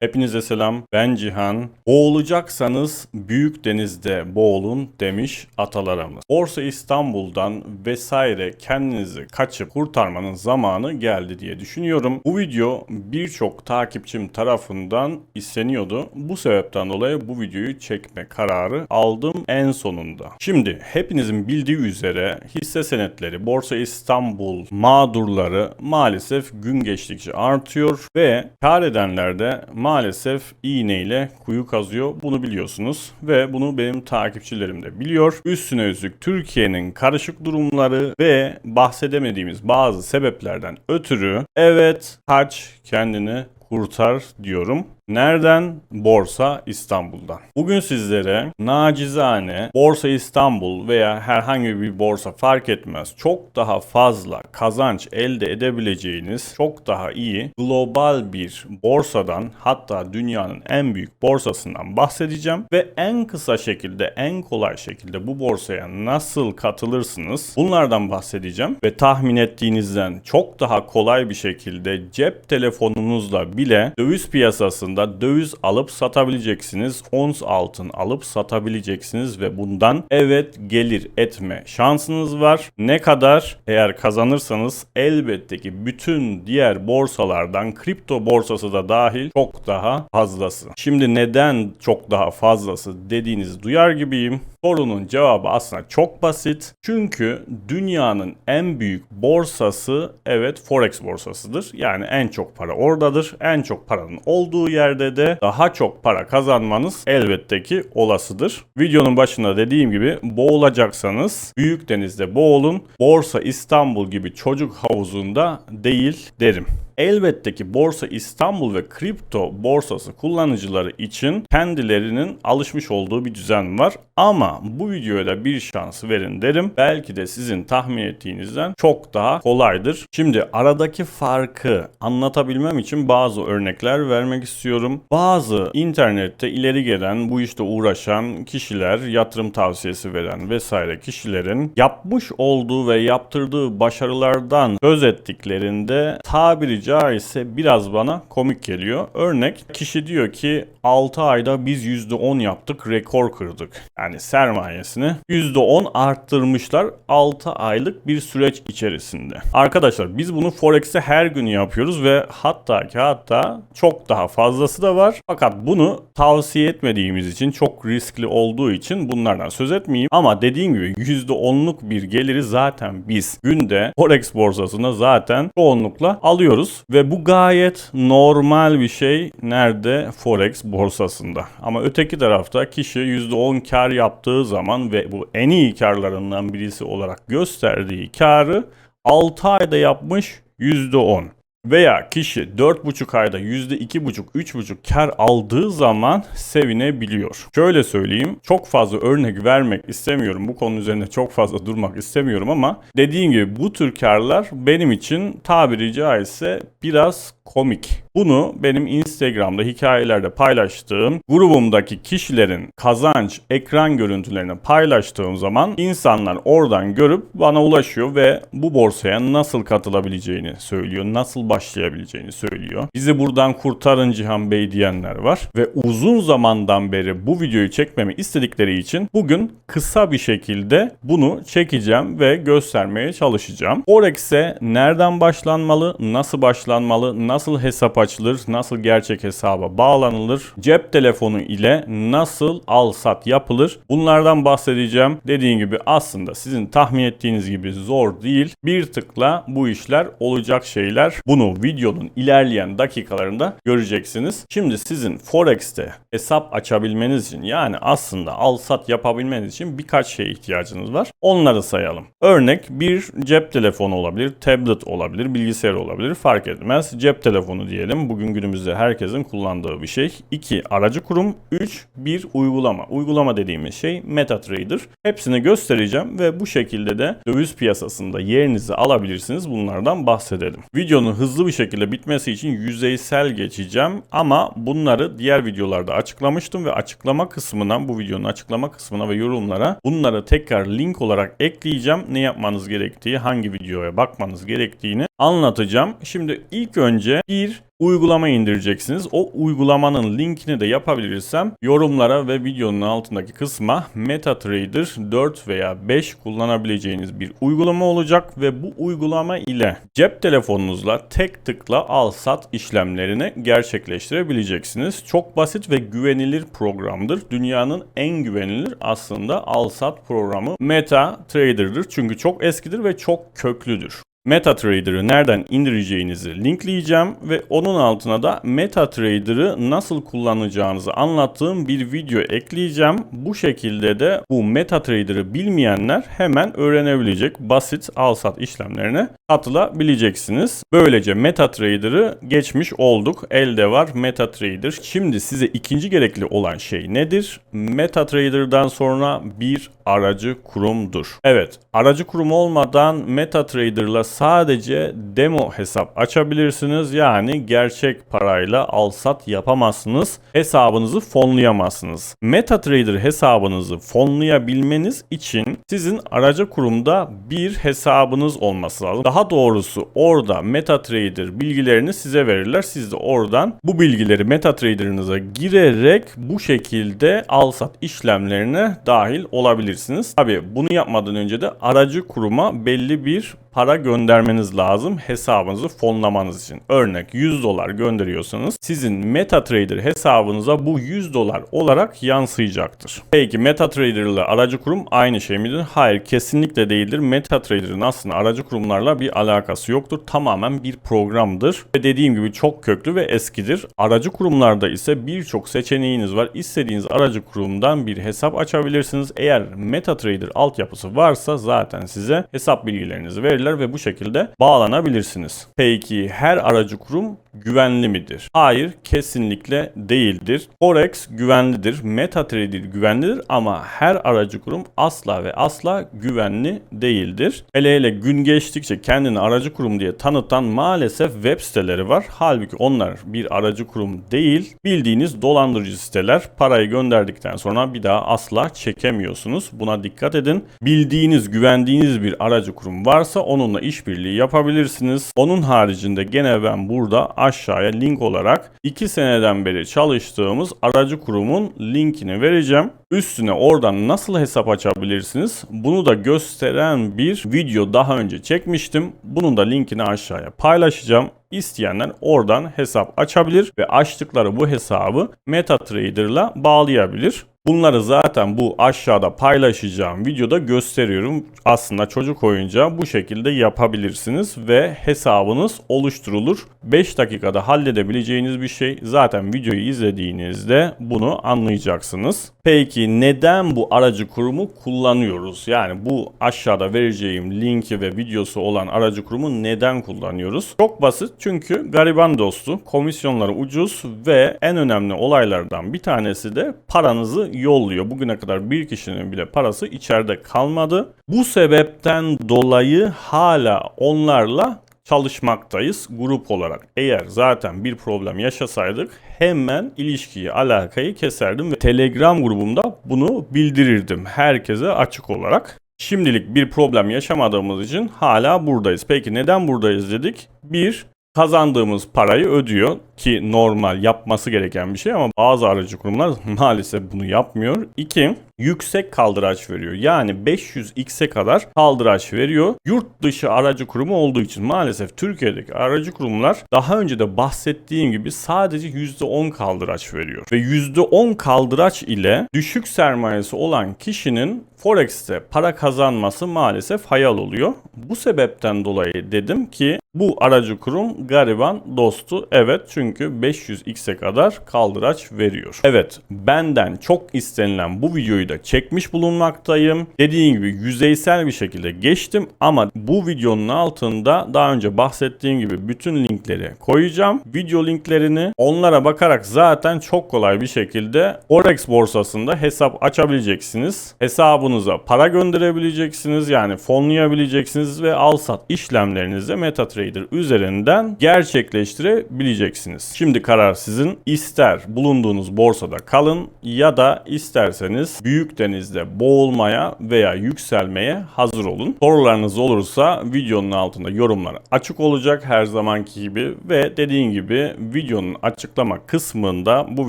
Hepinize selam. Ben Cihan. Boğulacaksanız büyük denizde boğulun demiş atalarımız. Borsa İstanbul'dan vesaire kendinizi kaçıp kurtarmanın zamanı geldi diye düşünüyorum. Bu video birçok takipçim tarafından isteniyordu. Bu sebepten dolayı bu videoyu çekme kararı aldım en sonunda. Şimdi hepinizin bildiği üzere hisse senetleri, Borsa İstanbul mağdurları maalesef gün geçtikçe artıyor ve kar edenler de maalesef iğneyle kuyu kazıyor. Bunu biliyorsunuz ve bunu benim takipçilerim de biliyor. Üstüne üstlük Türkiye'nin karışık durumları ve bahsedemediğimiz bazı sebeplerden ötürü evet kaç kendini kurtar diyorum. Nereden? Borsa İstanbul'dan. Bugün sizlere nacizane Borsa İstanbul veya herhangi bir borsa fark etmez çok daha fazla kazanç elde edebileceğiniz çok daha iyi global bir borsadan hatta dünyanın en büyük borsasından bahsedeceğim ve en kısa şekilde en kolay şekilde bu borsaya nasıl katılırsınız bunlardan bahsedeceğim ve tahmin ettiğinizden çok daha kolay bir şekilde cep telefonunuzla bile döviz piyasasında döviz alıp satabileceksiniz. Ons altın alıp satabileceksiniz ve bundan evet gelir etme şansınız var. Ne kadar? Eğer kazanırsanız elbette ki bütün diğer borsalardan kripto borsası da dahil çok daha fazlası. Şimdi neden çok daha fazlası dediğinizi duyar gibiyim. Sorunun cevabı aslında çok basit. Çünkü dünyanın en büyük borsası evet Forex borsasıdır. Yani en çok para oradadır. En çok paranın olduğu yerde de daha çok para kazanmanız elbette ki olasıdır. Videonun başında dediğim gibi boğulacaksanız büyük denizde boğulun. Borsa İstanbul gibi çocuk havuzunda değil derim. Elbette ki Borsa İstanbul ve kripto borsası kullanıcıları için kendilerinin alışmış olduğu bir düzen var. Ama bu videoya da bir şans verin derim. Belki de sizin tahmin ettiğinizden çok daha kolaydır. Şimdi aradaki farkı anlatabilmem için bazı örnekler vermek istiyorum. Bazı internette ileri gelen, bu işte uğraşan kişiler, yatırım tavsiyesi veren vesaire kişilerin yapmış olduğu ve yaptırdığı başarılardan söz ettiklerinde tabiri caizse biraz bana komik geliyor. Örnek kişi diyor ki 6 ayda biz %10 yaptık rekor kırdık. Yani sermayesini %10 arttırmışlar 6 aylık bir süreç içerisinde. Arkadaşlar biz bunu Forex'te her gün yapıyoruz ve hatta ki hatta çok daha fazlası da var. Fakat bunu tavsiye etmediğimiz için çok riskli olduğu için bunlardan söz etmeyeyim. Ama dediğim gibi %10'luk bir geliri zaten biz günde Forex borsasında zaten çoğunlukla alıyoruz ve bu gayet normal bir şey nerede Forex borsasında. Ama öteki tarafta kişi %10 kar yaptığı zaman ve bu en iyi karlarından birisi olarak gösterdiği karı 6 ayda yapmış %10. Veya kişi 4,5 ayda %2,5, 3,5 kar aldığı zaman sevinebiliyor. Şöyle söyleyeyim, çok fazla örnek vermek istemiyorum. Bu konu üzerinde çok fazla durmak istemiyorum ama dediğim gibi bu tür karlar benim için tabiri caizse biraz komik. Bunu benim Instagram'da hikayelerde paylaştığım grubumdaki kişilerin kazanç ekran görüntülerini paylaştığım zaman insanlar oradan görüp bana ulaşıyor ve bu borsaya nasıl katılabileceğini söylüyor, nasıl başlayabileceğini söylüyor. Bizi buradan kurtarın Cihan Bey diyenler var ve uzun zamandan beri bu videoyu çekmemi istedikleri için bugün kısa bir şekilde bunu çekeceğim ve göstermeye çalışacağım. Forex'e nereden başlanmalı, nasıl başlanmalı, nasıl hesap açılır, nasıl gerçek hesaba bağlanılır, cep telefonu ile nasıl al sat yapılır bunlardan bahsedeceğim. Dediğim gibi aslında sizin tahmin ettiğiniz gibi zor değil. Bir tıkla bu işler olacak şeyler. Bunu videonun ilerleyen dakikalarında göreceksiniz. Şimdi sizin Forex'te hesap açabilmeniz için yani aslında al sat yapabilmeniz için birkaç şeye ihtiyacınız var. Onları sayalım. Örnek bir cep telefonu olabilir, tablet olabilir, bilgisayar olabilir fark etmez. Cep telefonu diyelim. Bugün günümüzde herkesin kullandığı bir şey. 2. Aracı kurum. 3. Bir uygulama. Uygulama dediğimiz şey MetaTrader. Hepsini göstereceğim ve bu şekilde de döviz piyasasında yerinizi alabilirsiniz. Bunlardan bahsedelim. Videonun hızlı bir şekilde bitmesi için yüzeysel geçeceğim ama bunları diğer videolarda açıklamıştım ve açıklama kısmına bu videonun açıklama kısmına ve yorumlara bunları tekrar link olarak ekleyeceğim. Ne yapmanız gerektiği, hangi videoya bakmanız gerektiğini anlatacağım. Şimdi ilk önce bir uygulama indireceksiniz. O uygulamanın linkini de yapabilirsem yorumlara ve videonun altındaki kısma MetaTrader 4 veya 5 kullanabileceğiniz bir uygulama olacak ve bu uygulama ile cep telefonunuzla tek tıkla al sat işlemlerini gerçekleştirebileceksiniz. Çok basit ve güvenilir programdır. Dünyanın en güvenilir aslında al sat programı MetaTrader'dır. Çünkü çok eskidir ve çok köklüdür. MetaTrader'ı nereden indireceğinizi linkleyeceğim ve onun altına da MetaTrader'ı nasıl kullanacağınızı anlattığım bir video ekleyeceğim. Bu şekilde de bu MetaTrader'ı bilmeyenler hemen öğrenebilecek basit al-sat işlemlerine katılabileceksiniz. Böylece MetaTrader'ı geçmiş olduk. Elde var MetaTrader. Şimdi size ikinci gerekli olan şey nedir? MetaTrader'dan sonra bir aracı kurumdur. Evet, aracı kurum olmadan MetaTrader'la sadece demo hesap açabilirsiniz. Yani gerçek parayla al-sat yapamazsınız. Hesabınızı fonlayamazsınız. MetaTrader hesabınızı fonlayabilmeniz için sizin aracı kurumda bir hesabınız olması lazım. Daha doğrusu orada MetaTrader bilgilerini size verirler. Siz de oradan bu bilgileri MetaTrader'ınıza girerek bu şekilde al-sat işlemlerine dahil olabilirsiniz. Tabi bunu yapmadan önce de aracı kuruma belli bir para göndermeniz lazım hesabınızı fonlamanız için. Örnek 100 dolar gönderiyorsanız sizin MetaTrader hesabınıza bu 100 dolar olarak yansıyacaktır. Peki MetaTrader ile aracı kurum aynı şey midir? Hayır kesinlikle değildir. MetaTrader'ın aslında aracı kurumlarla bir alakası yoktur. Tamamen bir programdır ve dediğim gibi çok köklü ve eskidir. Aracı kurumlarda ise birçok seçeneğiniz var. İstediğiniz aracı kurumdan bir hesap açabilirsiniz. Eğer MetaTrader altyapısı varsa zaten size hesap bilgilerinizi verir verirler ve bu şekilde bağlanabilirsiniz. Peki her aracı kurum güvenli midir? Hayır, kesinlikle değildir. Forex güvenlidir, MetaTrader güvenlidir ama her aracı kurum asla ve asla güvenli değildir. Hele hele gün geçtikçe kendini aracı kurum diye tanıtan maalesef web siteleri var. Halbuki onlar bir aracı kurum değil, bildiğiniz dolandırıcı siteler. Parayı gönderdikten sonra bir daha asla çekemiyorsunuz. Buna dikkat edin. Bildiğiniz, güvendiğiniz bir aracı kurum varsa onunla işbirliği yapabilirsiniz. Onun haricinde gene ben burada aşağıya link olarak 2 seneden beri çalıştığımız aracı kurumun linkini vereceğim. Üstüne oradan nasıl hesap açabilirsiniz? Bunu da gösteren bir video daha önce çekmiştim. Bunun da linkini aşağıya paylaşacağım. İsteyenler oradan hesap açabilir ve açtıkları bu hesabı MetaTrader'la bağlayabilir. Bunları zaten bu aşağıda paylaşacağım videoda gösteriyorum. Aslında çocuk oyuncağı bu şekilde yapabilirsiniz ve hesabınız oluşturulur. 5 dakikada halledebileceğiniz bir şey. Zaten videoyu izlediğinizde bunu anlayacaksınız. Peki neden bu aracı kurumu kullanıyoruz? Yani bu aşağıda vereceğim linki ve videosu olan aracı kurumu neden kullanıyoruz? Çok basit çünkü gariban dostu, komisyonları ucuz ve en önemli olaylardan bir tanesi de paranızı yolluyor. Bugüne kadar bir kişinin bile parası içeride kalmadı. Bu sebepten dolayı hala onlarla çalışmaktayız grup olarak. Eğer zaten bir problem yaşasaydık hemen ilişkiyi, alakayı keserdim ve Telegram grubumda bunu bildirirdim herkese açık olarak. Şimdilik bir problem yaşamadığımız için hala buradayız. Peki neden buradayız dedik? Bir, kazandığımız parayı ödüyor ki normal yapması gereken bir şey ama bazı aracı kurumlar maalesef bunu yapmıyor. İki, yüksek kaldıraç veriyor. Yani 500x'e kadar kaldıraç veriyor. Yurt dışı aracı kurumu olduğu için maalesef Türkiye'deki aracı kurumlar daha önce de bahsettiğim gibi sadece %10 kaldıraç veriyor. Ve %10 kaldıraç ile düşük sermayesi olan kişinin Forex'te para kazanması maalesef hayal oluyor. Bu sebepten dolayı dedim ki bu aracı kurum gariban dostu. Evet çünkü 500x'e kadar kaldıraç veriyor. Evet benden çok istenilen bu videoyu da çekmiş bulunmaktayım. Dediğim gibi yüzeysel bir şekilde geçtim ama bu videonun altında daha önce bahsettiğim gibi bütün linkleri koyacağım. Video linklerini onlara bakarak zaten çok kolay bir şekilde Forex borsasında hesap açabileceksiniz. Hesabınıza para gönderebileceksiniz yani fonlayabileceksiniz ve al sat işlemlerinizi MetaTrader üzerinden gerçekleştirebileceksiniz. Şimdi karar sizin. İster bulunduğunuz borsada kalın ya da isterseniz büyük büyük denizde boğulmaya veya yükselmeye hazır olun. Sorularınız olursa videonun altında yorumlar açık olacak her zamanki gibi ve dediğim gibi videonun açıklama kısmında bu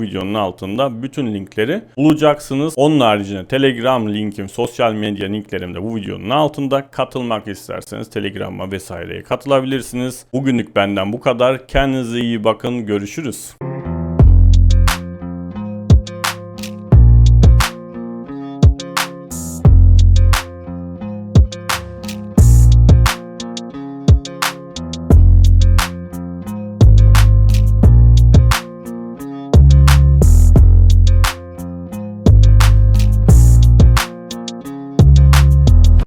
videonun altında bütün linkleri bulacaksınız. Onun haricinde Telegram linkim, sosyal medya linklerim de bu videonun altında. Katılmak isterseniz Telegram'a vesaireye katılabilirsiniz. Bugünlük benden bu kadar. Kendinize iyi bakın. Görüşürüz.